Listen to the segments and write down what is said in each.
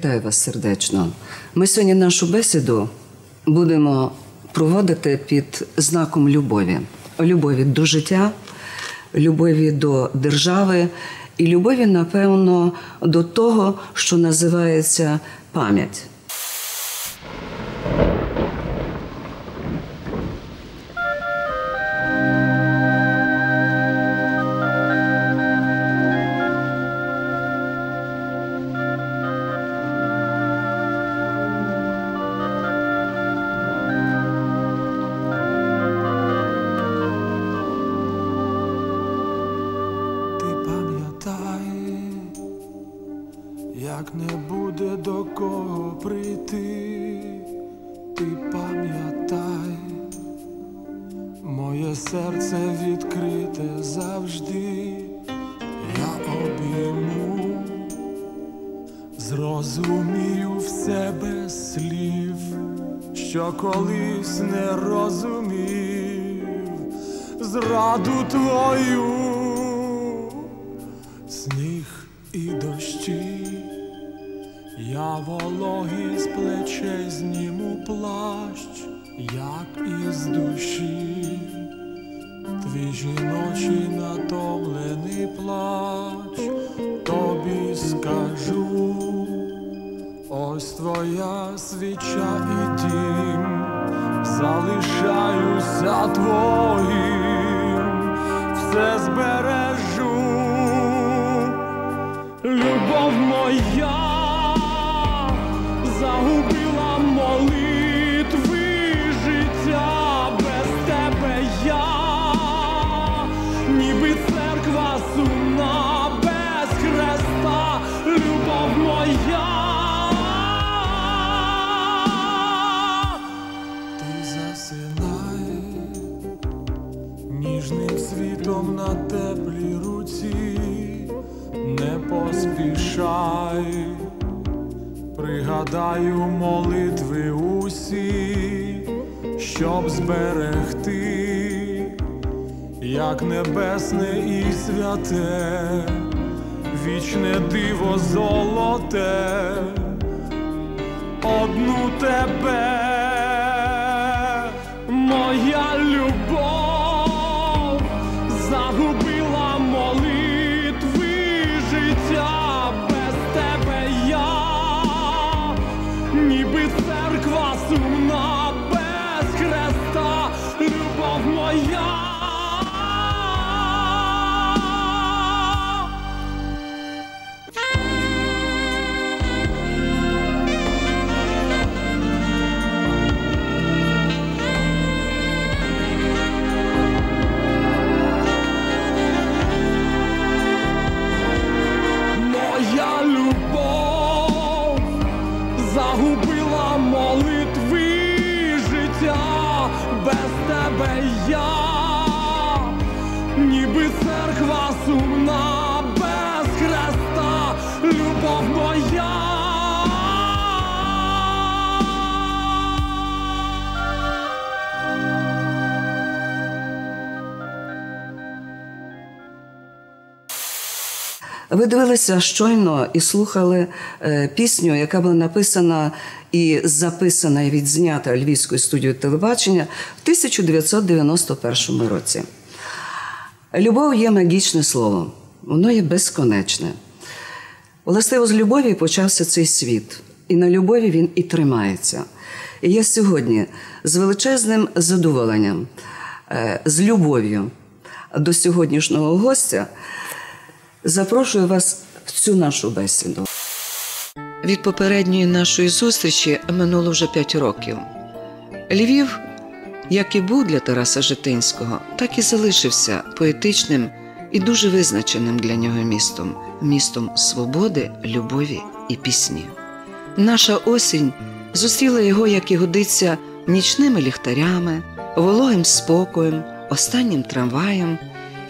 Вітаю вас сердечно. Ми сьогодні нашу бесіду будемо проводити під знаком любові. Любові до життя, любові до держави і любові, напевно, до того, що називається пам'ять. Я вологий з плечей зніму плащ, як із душі, твій жіночий натомлений плач, тобі скажу, ось твоя свіча і дім, залишаюся твоїм, все збережу. Поспішай, пригадаю молитви усі, щоб зберегти, як небесне і святе, вічне диво золоте, одну тебе, моя любов Ви дивилися щойно і слухали е, пісню, яка була написана і записана і відзнята Львівською студією телебачення в 1991 році. Любов є магічне слово, воно є безконечне. Властиво з любові почався цей світ, і на любові він і тримається. І я сьогодні з величезним задоволенням, е, з любов'ю до сьогоднішнього гостя запрошую вас в цю нашу бесіду. Від попередньої нашої зустрічі минуло вже п'ять років. Львів, як і був для Тараса Житинського, так і залишився поетичним і дуже визначеним для нього містом містом свободи, любові і пісні. Наша осінь зустріла його, як і годиться, нічними ліхтарями, вологим спокоєм, останнім трамваєм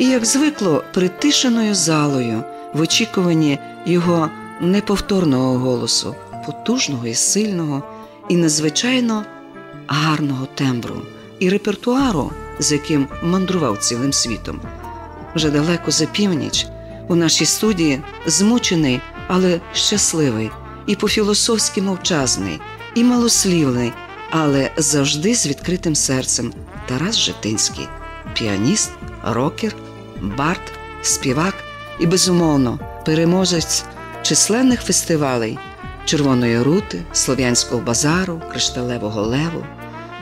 і, як звикло, притишеною залою в очікуванні його неповторного голосу, потужного і сильного, і надзвичайно гарного тембру і репертуару, з яким мандрував цілим світом. Вже далеко за північ у нашій студії змучений, але щасливий і по-філософськи мовчазний, і малослівний, але завжди з відкритим серцем Тарас Житинський, піаніст, рокер, бард, співак і, безумовно, переможець численних фестивалей Червоної рути, Слов'янського базару, Кришталевого леву.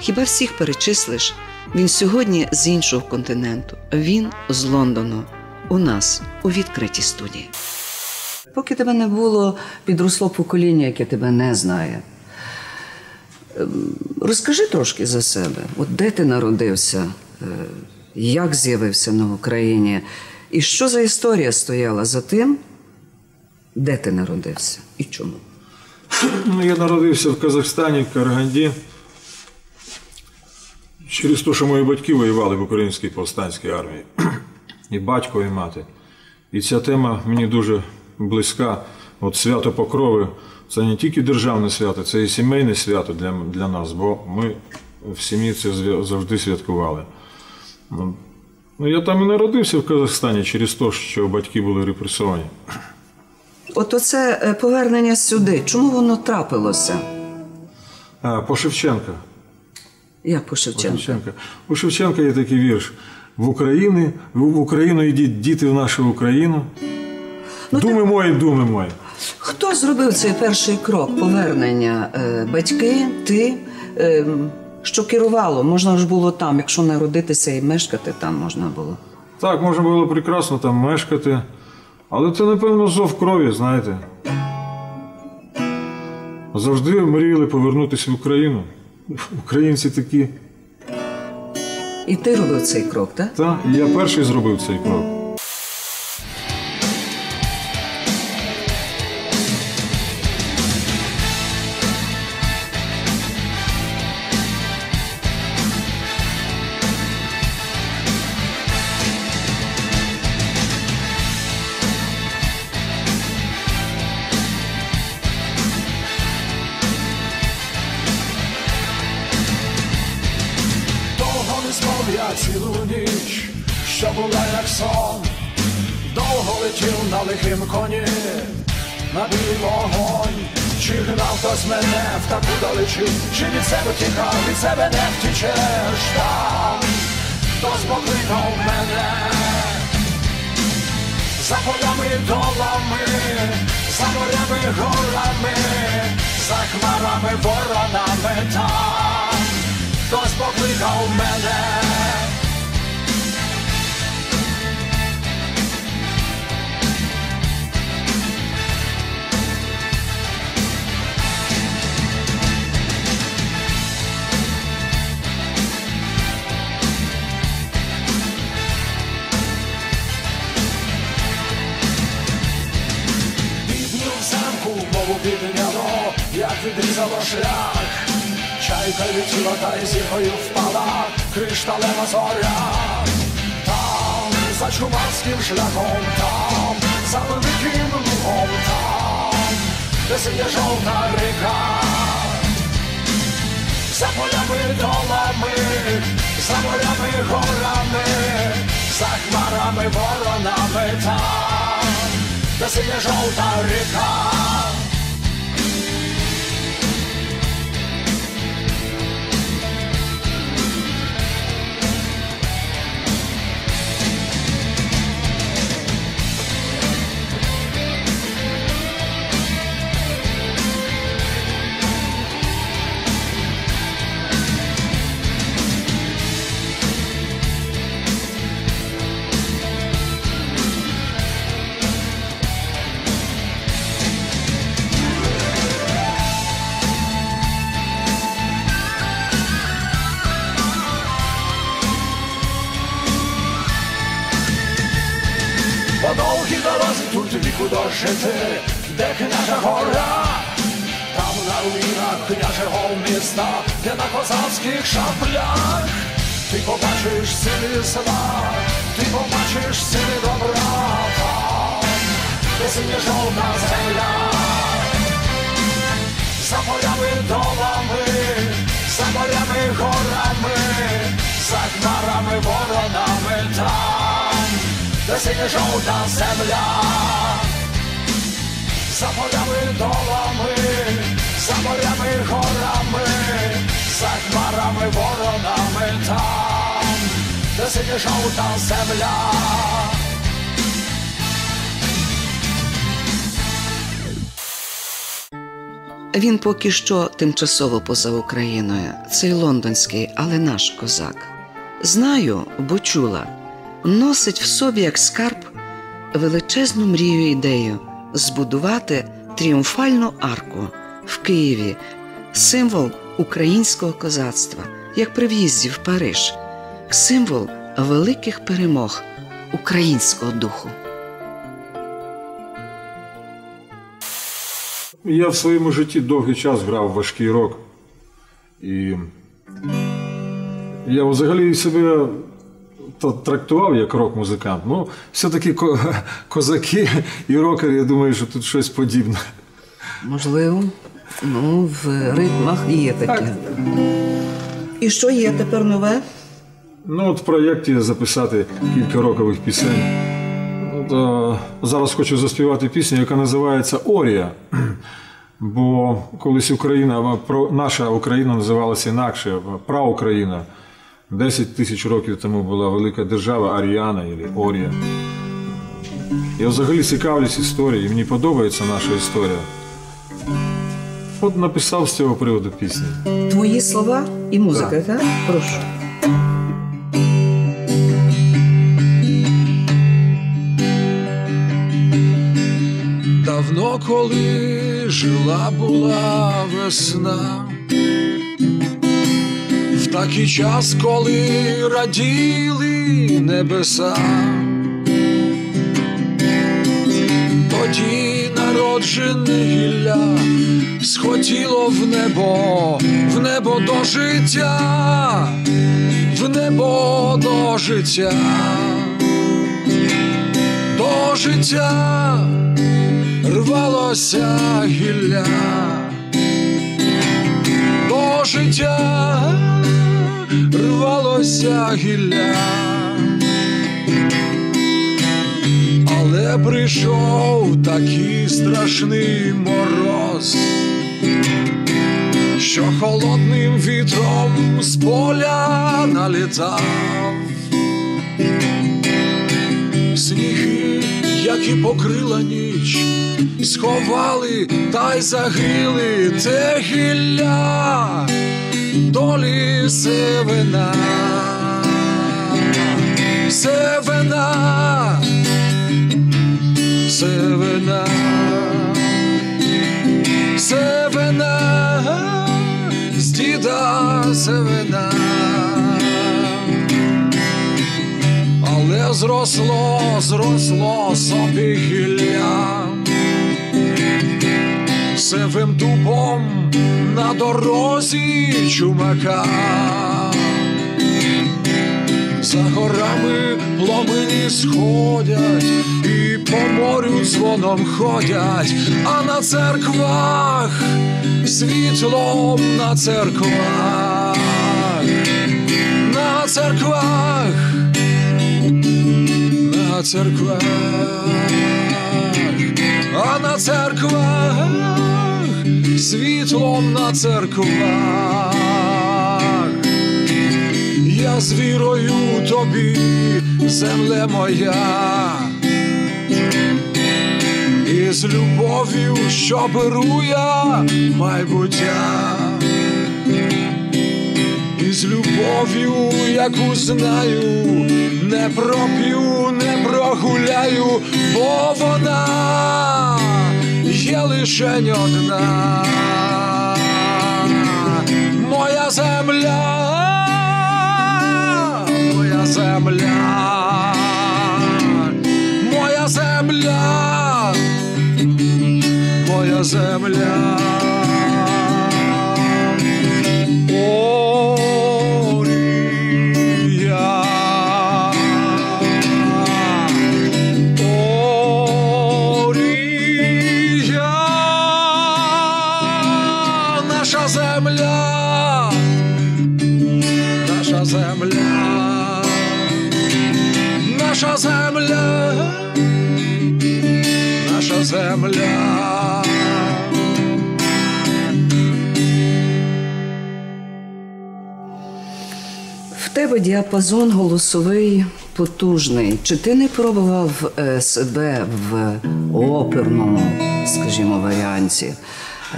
Хіба всіх перечислиш? Він сьогодні з іншого континенту. Він з Лондону. У нас у відкритій студії. Поки тебе не було, підросло покоління, яке тебе не знає. Ем, Розкажи трошки за себе. От де ти народився, Е, як з'явився на Україні, і що за історія стояла за тим, де ти народився і чому? Ну, я народився в Казахстані, в Караганді. Через те, що мої батьки воювали в українській повстанській армії. І батько, і мати. І ця тема мені дуже близька. От свято Покрови це не тільки державне свято, це і сімейне свято для, для нас, бо ми в сім'ї це завжди святкували. Ну, Ну, я там і народився в Казахстані через те, що батьки були репресовані. От оце е, повернення сюди, чому воно трапилося? А, по Шевченка. Як по Шевченку? Шевченка. У Шевченка є такий вірш. В Україну, в Україну йдіть, діти в нашу Україну. Ну, думи мої, думи мої. Хто зробив цей перший крок повернення? Е, Батьки, ти? Що керувало? Можна ж було там, якщо народитися і мешкати там можна було. Так, можна було прекрасно там мешкати, але це, напевно, зов крові, знаєте. Завжди мріяли повернутися в Україну. Українці такі. І ти робив цей крок, так? Та, і я перший зробив цей крок. Чи від себе тікав, від себе не втічеш там, хто спокликав мене, за полями долами, за морями горами, за хмарами, воронами там, хто спокликав мене. Підняло, як відрізало шлях. Чайка летіла та й зіркою впала, кришталева зоря. Там, за чумацьким шляхом, там, за великим лугом, там, де сиє жовта ріка. За полями долами, за морями і горами, за хмарами, воронами там, де сиє жовта ріка. Довгій тут віку дожити, де княжа гора, там на руїнах княжого міста, де на козацьких шаблях. Ти побачиш сили зла, ти побачиш сили добра, де синя земля, за полями долами, за морями горами, за хмарами воронами там де синя жовта земля, за полями долами, за морями горами, за хмарами воронами там, де синя жовта земля. Він поки що тимчасово поза Україною. Цей лондонський, але наш козак. Знаю, бо чула, носить в собі як скарб величезну мрію ідею збудувати тріумфальну арку в Києві, символ українського козацтва, як при в'їзді в Париж, символ великих перемог українського духу. Я в своєму житті довгий час грав важкий рок. І я взагалі себе трактував як рок-музикант. Ну, все-таки козаки і рокери, я думаю, що тут щось подібне. Можливо, ну, в ритмах є таке. І що є тепер нове? Ну, от в проєкті записати кілька рокових пісень. От, е, зараз хочу заспівати пісню, яка називається Орія. Бо колись Україна, про- наша Україна називалася інакше, Праукраїна. 10 тисяч років тому була велика держава Аріана або Орія. Я взагалі цікавлюсь історією, і мені подобається наша історія. От написав з цього приводу пісні. Твої слова і музика, так? Прошу. Давно, коли жила була весна, такий час, коли раділи небеса, тоді народжене гілля схотіло в небо, в небо до життя, в небо до життя, до життя рвалося гілля. До життя рвалося гілля, але прийшов такий страшний мороз, що холодним вітром з поля налітав. Сніги, які покрила ніч, сховали та й загріли. Те гілля долі севина, севина, севина, севина, з діда севина. Але зросло, зросло собі гілля сивим дубом на дорозі чумака. За горами пломені сходять і по морю дзвоном ходять, а на церквах світлом на церквах, на церквах на церквах, а на церквах, світлом на церквах, я з вірою тобі, земле моя, і з любов'ю, що беру я майбуття. І з любов'ю, яку знаю, не проп'ю, прогуляю, бо вона є лишень одна, моя земля, моя земля, моя земля, моя земля. В тебе діапазон голосовий потужний. Чи ти не пробував е, себе в оперному, скажімо, варіанті?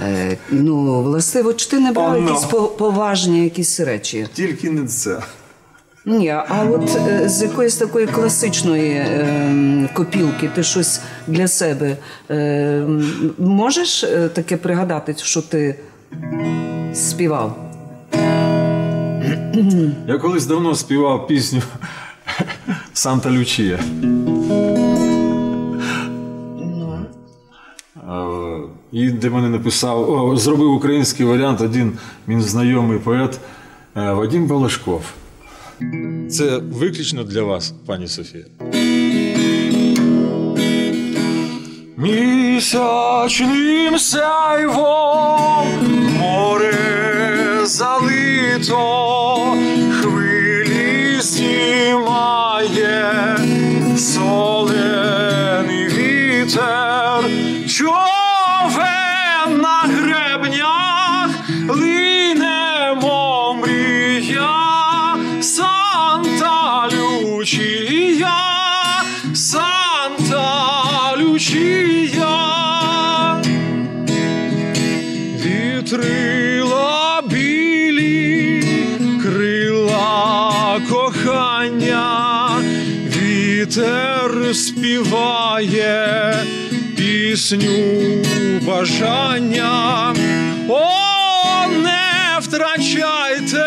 Е, Ну, властиво, чи ти не брав О, ну. якісь поважні якісь речі? Тільки не це. Ні, а от е, з якоїсь такої класичної е, копілки ти щось для себе е, можеш таке пригадати, що ти співав? Я колись давно співав пісню Санта Лючія. Е, І де мене написав, о, зробив український варіант один мій знайомий поет е, Вадим Балашков. Це виключно для вас, пані Софія. Місячним сяйвом море залито, хвилі знімає пісню бажання. О, не втрачайте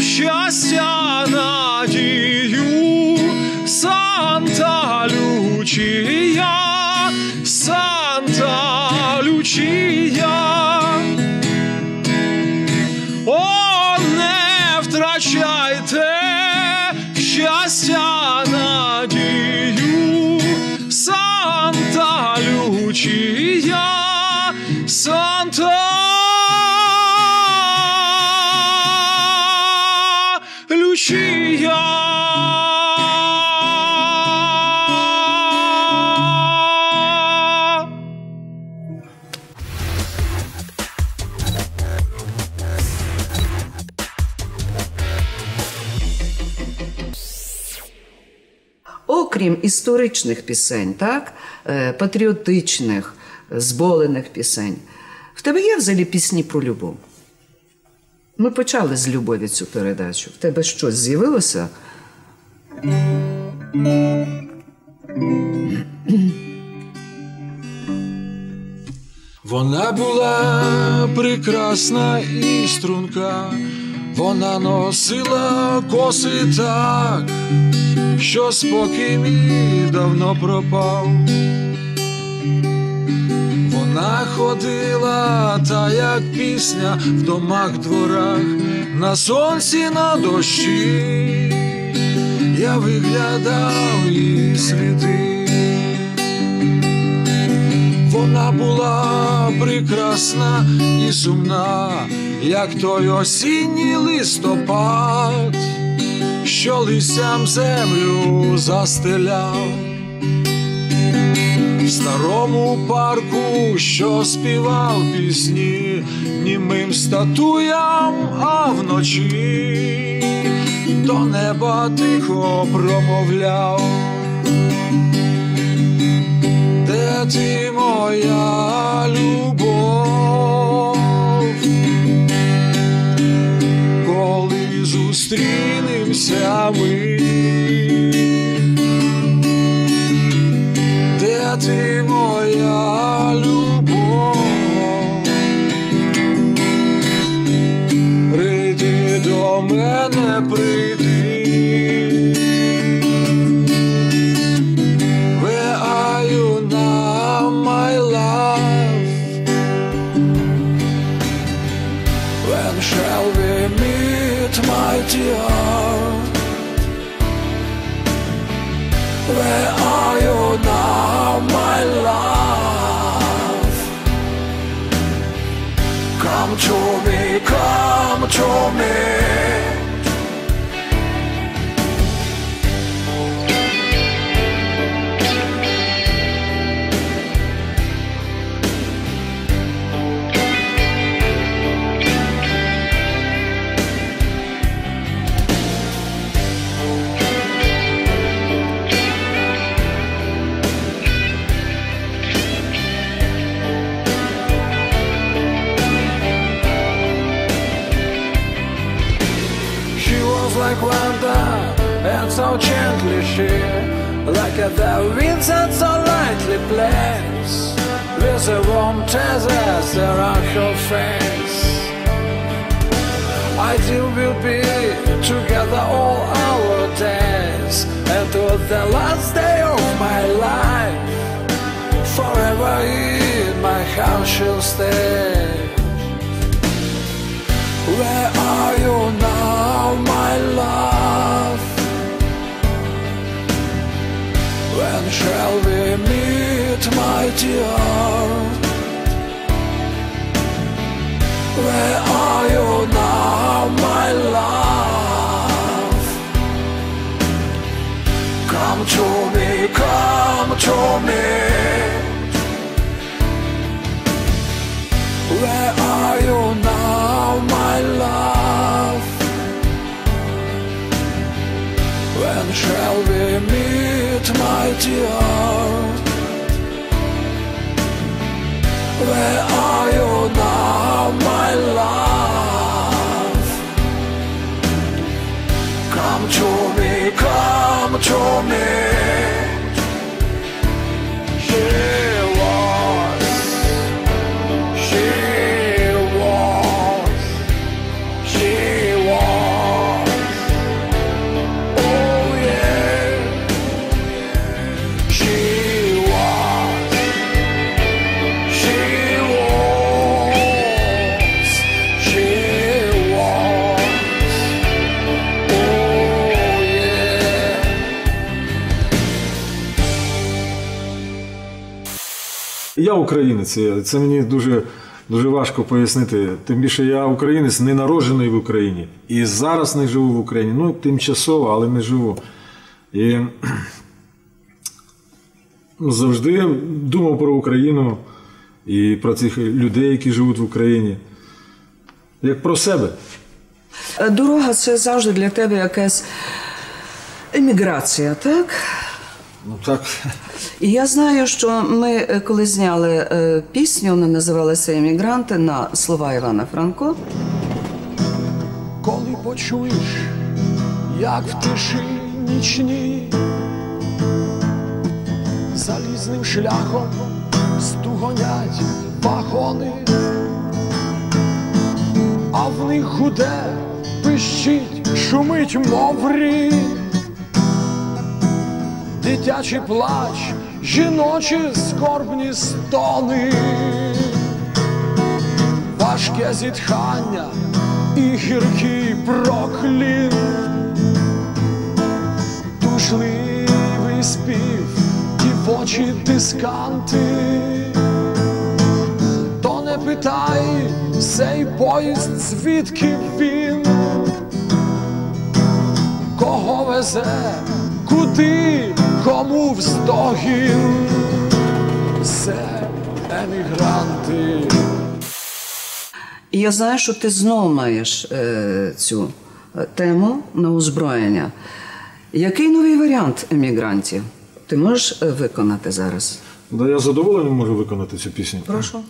щастя, надію, Санта Лючія, Окрім історичних пісень, так, е, патріотичних, зболених пісень, в тебе є взагалі пісні про любов? Ми почали з любові цю передачу. В тебе щось з'явилося? Вона була прекрасна і струнка, вона носила коси так, що спокій мій давно пропав. Вона ходила, та як пісня в домах, дворах, на сонці, на дощі, я виглядав її сліди. Вона була прекрасна і сумна, як той осінній листопад, що листям землю застеляв. В старому парку, що співав пісні німим статуям, а вночі до неба тихо промовляв. Де ти моя любов, зустрінемося ми, the last day of my life, forever in my house she'll stay. Where are you now, my love? When shall we meet, my dear? Where are you now, my love? Come to me, come to me. Я українець, це мені дуже, дуже важко пояснити. Тим більше я українець, не народжений в Україні. І зараз не живу в Україні. Ну, тимчасово, але не живу. І завжди думав про Україну і про цих людей, які живуть в Україні. Як про себе. Дорога це завжди для тебе якась еміграція, так? Ну так. І я знаю, що ми е, коли зняли е, пісню, вона називалася Емігранти на слова Івана Франко. Коли почуєш, як в тиші нічній, залізним шляхом стугонять вагони, а в них гуде, пищить, шумить, мов рій. Дитячий плач, жіночі скорбні стони. Важке зітхання і гіркий проклін, душливий спів, дівочі дисканти, то не питай цей поїзд, звідки він, кого везе, куди, кому в стогін, це емігранти. І я знаю, що ти знов маєш е, цю е, тему на озброєння. Який новий варіант емігрантів ти можеш е, виконати зараз? Да я з задоволенням можу виконати цю пісню. Прошу.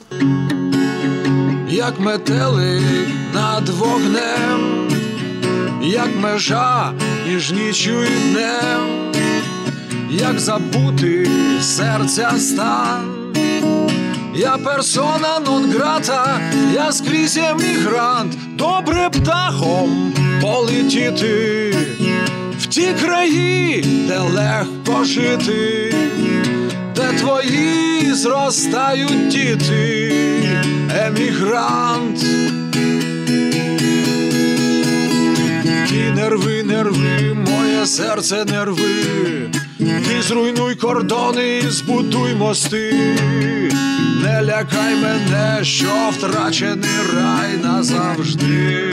як метелик над вогнем, як межа між нічю і днем, як забути серця стан. Я персона нон грата, я скрізь емігрант, добре птахом полетіти в ті краї, де легко жити, де твої зростають діти, емігрант. Нерви, нерви, моє серце нерви, ти зруйнуй кордони, і збудуй мости, не лякай мене, що втрачений рай назавжди.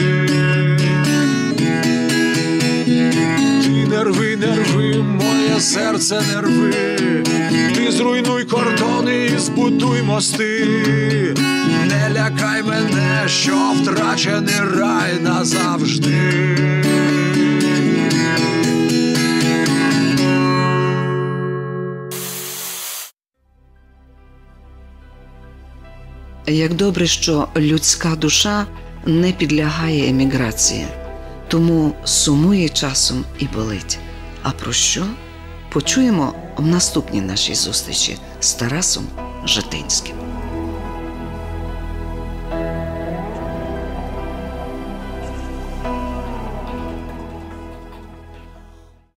Нерви, нерви, моє серце нерви, ти зруйнуй кордони і збудуй мости, лякай мене, що втрачений рай назавжди. Як добре, що людська душа не підлягає еміграції, тому сумує часом і болить. А про що? Почуємо в наступній нашій зустрічі з Тарасом Житинським.